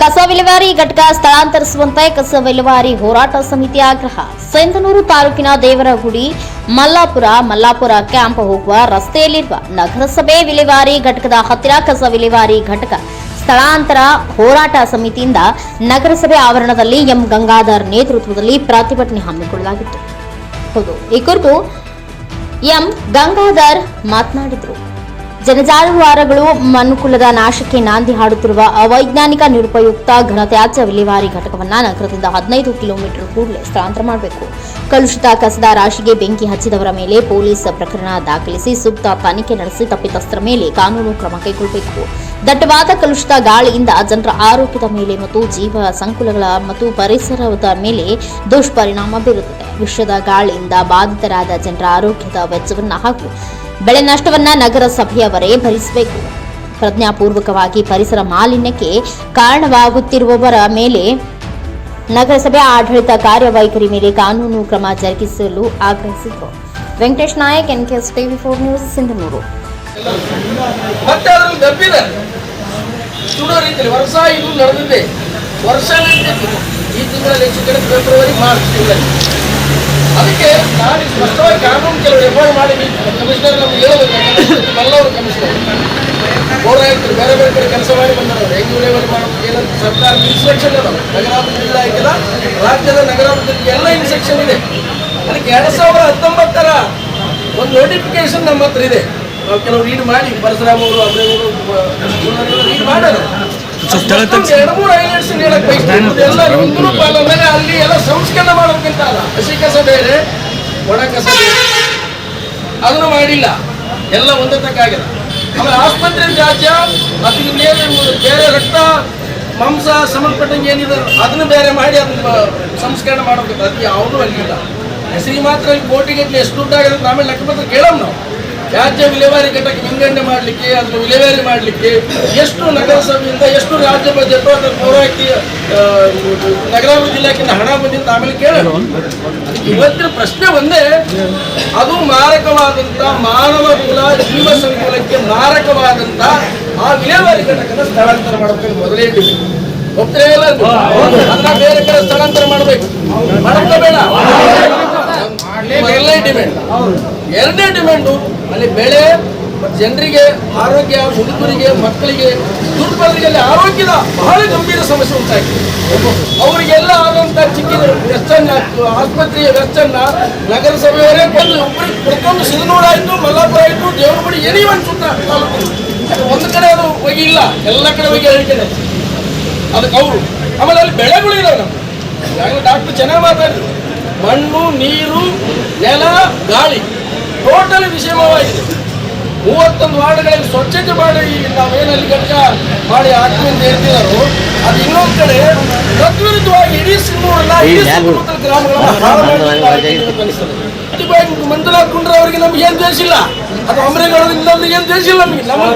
ಕಸ ವಿಲೇವಾರಿ ಘಟಕ ಸ್ಥಳಾಂತರಿಸುವಂತೆ ಕಸ ವಿಲೇವಾರಿ ಹೋರಾಟ ಸಮಿತಿ ಆಗ್ರಹ. ಸೆಂದನೂರು ತಾಲೂಕಿನ ದೇವರಗುಡಿ, ಮಲ್ಲಾಪುರ ಮಲ್ಲಾಪುರ ಕ್ಯಾಂಪ್ ಹೋಗುವ ರಸ್ತೆಯಲ್ಲಿರುವ ನಗರಸಭೆ ವಿಲೇವಾರಿ ಘಟಕದ ಹತ್ತಿರ ಕಸ ವಿಲೇವಾರಿ ಘಟಕ ಸ್ಥಳಾಂತರ ಹೋರಾಟ ಸಮಿತಿಯಿಂದ ನಗರಸಭೆ ಆವರಣದಲ್ಲಿ ಎಂ. ಗಂಗಾಧರ್ ನೇತೃತ್ವದಲ್ಲಿ ಪ್ರತಿಭಟನೆ ಹಮ್ಮಿಕೊಳ್ಳಲಾಗಿತ್ತು. ಈ ಕುರಿತು ಎಂ. ಗಂಗಾಧರ್ ಮಾತನಾಡಿದರು. ಜನಜಾನುವಾರುಗಳು ಮನುಕುಲದ ನಾಶಕ್ಕೆ ನಾಂದಿ ಹಾಡುತ್ತಿರುವ ಅವೈಜ್ಞಾನಿಕ ನಿರುಪಯುಕ್ತ ಘನತ್ಯಾಜ್ಯ ವಿಲೇವಾರಿ ಘಟಕವನ್ನು ನಗರದಿಂದ ಹದಿನೈದು ಕಿಲೋಮೀಟರ್ ಕೂಡಲೇ ಸ್ಥಳಾಂತರ ಮಾಡಬೇಕು. ಕಲುಷಿತ ಕಸದ ರಾಶಿಗೆ ಬೆಂಕಿ ಹಚ್ಚಿದವರ ಮೇಲೆ ಪೊಲೀಸ್ ಪ್ರಕರಣ ದಾಖಲಿಸಿ ಸೂಕ್ತ ತನಿಖೆ ನಡೆಸಿ ತಪ್ಪಿತಸ್ಥರ ಮೇಲೆ ಕಾನೂನು ಕ್ರಮ ಕೈಗೊಳ್ಳಬೇಕು. ದಟ್ಟವಾದ ಕಲುಷಿತ ಗಾಳಿಯಿಂದ ಜನರ ಆರೋಗ್ಯದ ಮೇಲೆ ಮತ್ತು ಜೀವ ಸಂಕುಲಗಳ ಮತ್ತು ಪರಿಸರದ ಮೇಲೆ ದುಷ್ಪರಿಣಾಮ ಬೀರುತ್ತದೆ. ವಿಷದ ಗಾಳಿಯಿಂದ ಬಾಧಿತರಾದ ಜನರ ಆರೋಗ್ಯದ ವೆಚ್ಚವನ್ನು ಹಾಗೂ ಬೆಳೆ ನಷ್ಟವನ್ನ ನಗರಸಭೆಯವರೇ ಭರಿಸಬೇಕು. ಪ್ರಜ್ಞಾಪೂರ್ವಕವಾಗಿ ಪರಿಸರ ಮಾಲಿನ್ಯಕ್ಕೆ ಕಾರಣವಾಗುತ್ತಿರುವವರ ಮೇಲೆ ನಗರಸಭೆ ಆಡಳಿತ ಕಾರ್ಯವೈಖರಿ ಮೇಲೆ ಕಾನೂನು ಕ್ರಮ ಜರುಗಿಸಲು ಆಗ್ರಹಿಸಿದರು. Venkatesh Nayak, NKS TV four news, Sindhanur. ವರ್ಷ ಈ ತಿಂಗಳಲ್ಲಿ ಮಾರ್ಚ್ ತಿಂಗಳಲ್ಲಿ. ಅದಕ್ಕೆ ನಾನು ಸ್ಪಷ್ಟವಾಗಿ ಕಾನೂನು ಕೆಲವು ರೆಫರ್ ಮಾಡಿ ಕಮಿಷನರ್ ನಮ್ಗೆ ಹೇಳಬೇಕು ಎಲ್ಲವರು ಕಮಿಷನರ್. ಪೌರಾಯುಕ್ತರು ಬೇರೆ ಬೇರೆ ಕಡೆ ಕೆಲಸ ಮಾಡಿ ಬಂದವರು. ಹೆಂಗ್ ಲೆವೆಲ್ ಮಾಡಬೇಕು ಏನಂತ ಸರ್ಕಾರ ಇನ್ಸ್ಟ್ರಕ್ಷನ್ ಅದಾವ. ನಗರಾಭಿವೃದ್ಧಿ ಇಲಾಖೆದ ರಾಜ್ಯದ ನಗರಾಭಿವೃದ್ಧಿ ಎಲ್ಲ ಇನ್ಸ್ಟ್ರಕ್ಷನ್ ಇದೆ. ಅದಕ್ಕೆ ಎರಡ್ ಸಾವಿರ ಹತ್ತೊಂಬತ್ತರ ಒಂದು ನೋಟಿಫಿಕೇಶನ್ ನಮ್ಮ ಹತ್ರ ಇದೆ. ನಾವು ಕೆಲವು ರೀಡ್ ಮಾಡಿ ಪರಶುರಾಮ್ ಅವರು ಅವರು ರೀಡ್ ಮಾಡೋದು ಎರಡು ಮೂರು ಹೈಲೈಟ್ಸ್ ಹೇಳಕ್ ಬಯಸ್ತಾರೆ ಅಲ್ಲಿ ಎಲ್ಲ ಸಂಸ್ಕರಣ ಅಲ್ಲ ಹಸಿ ಕಸ ಬೇರೆ, ಒಣ ಕಸ ಬೇರೆ. ಅದನ್ನು ಮಾಡಿಲ್ಲ. ಎಲ್ಲ ಒಂದೇ ತಕ್ಕಾಗಿದೆ ಆಮೇಲೆ ಆಸ್ಪತ್ರೆ ತ್ಯಾಜ್ಯ ಅದು ಬೇರೆ ಬೇರೆ ರಕ್ತ, ಮಾಂಸ ಸಂಬಂಧಪಟ್ಟಂಗೆ ಏನಿದೆ, ಅದನ್ನು ಬೇರೆ ಮಾಡಿ ಅದನ್ನ ಸಂಸ್ಕರಣೆ ಮಾಡಬೇಕು ಅದು ಯಾವುದೂ ಅಲ್ಲಿಲ್ಲ. ಹೆಸರಿಗೆ ಮಾತ್ರ ಕೋಟಿಗಟ್ಟಲೆ ಎಷ್ಟು ಅಂತ ಆಮೇಲೆ ಲೆಕ್ಕಪತ್ರ ಕೇಳೋಣ ನಾವು. ತ್ಯಾಜ್ಯ ವಿಲೇವಾರಿ ಘಟಕ ವಿಂಗಡಣೆ ಮಾಡಲಿಕ್ಕೆ ಅದನ್ನು ವಿಲೇವಾರಿ ಮಾಡಲಿಕ್ಕೆ ಎಷ್ಟು ನಗರಸಭೆಯಿಂದ ಎಷ್ಟು ರಾಜ್ಯ ಬಜೆಟ್ ಅದರ ಪೌರಾಯುಕ್ತಿ ಆ, ನಗರಾಭಿವೃದ್ಧಿ ಇಲಾಖೆಯಿಂದ ಹಣ ಬಂದಿತ್ತು ಆಮೇಲೆ ಕೇಳೋಣ ಇವತ್ತಿನ ಪ್ರಶ್ನೆ ಒಂದೇ ಅದು ಮಾರಕವಾದಂತ ಮಾನವ ಕುಲ ಜೀವ ಸಂಕುಲಕ್ಕೆ ಮಾರಕವಾದಂತ ಆ ವಿಲೇವಾರಿ ಘಟಕದ ಸ್ಥಳಾಂತರ ಮಾಡಬೇಕು ಮೊದಲೇ. ಒಪ್ತೀರಾ ಇಲ್ಲ? ಅದನ್ನ ಬೇರೆ ಕಡೆ ಸ್ಥಳಾಂತರ ಮಾಡಬೇಕು ಮಾಡಬೇಡ ಡಿಮ್ಯಾಂಡ್ ಎರಡನೇ ಡಿಮ್ಯಾಂಡು ಅಲ್ಲಿ ಬೆಳೆ, ಜನರಿಗೆ, ಆರೋಗ್ಯ ಮುದುಕರಿಗೆ ಮಕ್ಕಳಿಗೆ ದುರ್ಬಲರಿಗೆ ಅಲ್ಲಿ ಆರೋಗ್ಯದ ಬಹಳ ಗಂಭೀರ ಸಮಸ್ಯೆ ಉಂಟಾಗಿದೆ. ಅವರಿಗೆಲ್ಲ ಆದಂತ ಚಿಕ್ಕ ವೆಚ್ಚನ್ನ ಆಸ್ಪತ್ರೆಯ ವೆಚ್ಚನ್ನ ನಗರಸಭೆಯವರೇ ಬಂದು ಒಬ್ಬರಿಗೆ ಪ್ರತಿಯೊಂದು ಸಿಂಧನೂರು ಆಯ್ತು, ಮಲ್ಲಾಪುರ ಆಯ್ತು ದೇವರಗುಡಿ ಏನೇ ಒಂದು ಒಂದು ಕಡೆ ಅದು ಹೋಗಿ ಇಲ್ಲ ಎಲ್ಲ ಕಡೆ ಹೋಗಿ ಹೇಳ್ತೇನೆ ಅದಕ್ಕೆ ಅವರು ಆಮೇಲೆ ಅಲ್ಲಿ ಬೆಳೆಗಳು ಇದಾವೆ ನಮ್ಗೆ. ಡಾಕ್ಟರ್ ಚೆನ್ನಾಗಿ ಮಾತಾಡಿದ್ರು. ಮಣ್ಣು ನೀರು ನೆಲ ಗಾಳಿ. ಟೋಟಲ್ ವಿಷಮವಾಗಿದೆ ಮೂವತ್ತೊಂದು ವಾರ್ಡ್ಗಳಲ್ಲಿ ಸ್ವಚ್ಛತೆ ಮಾಡಿ ನಾವೇನಲ್ಲಿ ಘಟಕ ಮಾಡಿ ಹಾಕ್ತೀವಿ ಅಂತ ಹೇಳ್ತಿದಾರೋ ಅದು ಇನ್ನೊಂದು ಕಡೆ ತದ್ವಿರುದ್ಧವಾಗಿ ಇಡೀ ಸಿನ್ನೂರನ್ನ ಇಡೀ ಸುತ್ತಮುತ್ತಲ ಗ್ರಾಮಗಳನ್ನ. ಮಂಜುನಾಥ್ ಕುಂಡ್ರ ಅವರಿಗೆ ನಮ್ಗೆ ಏನು ದ್ವೇಷ ಇಲ್ಲ. ಅದು ಅಮರೇಗೌಡ ಇನ್ನೊಂದು ಏನ್ ದ್ವೇಷ ಇಲ್ಲ ನಮಗೆ. ನಮ್ಮ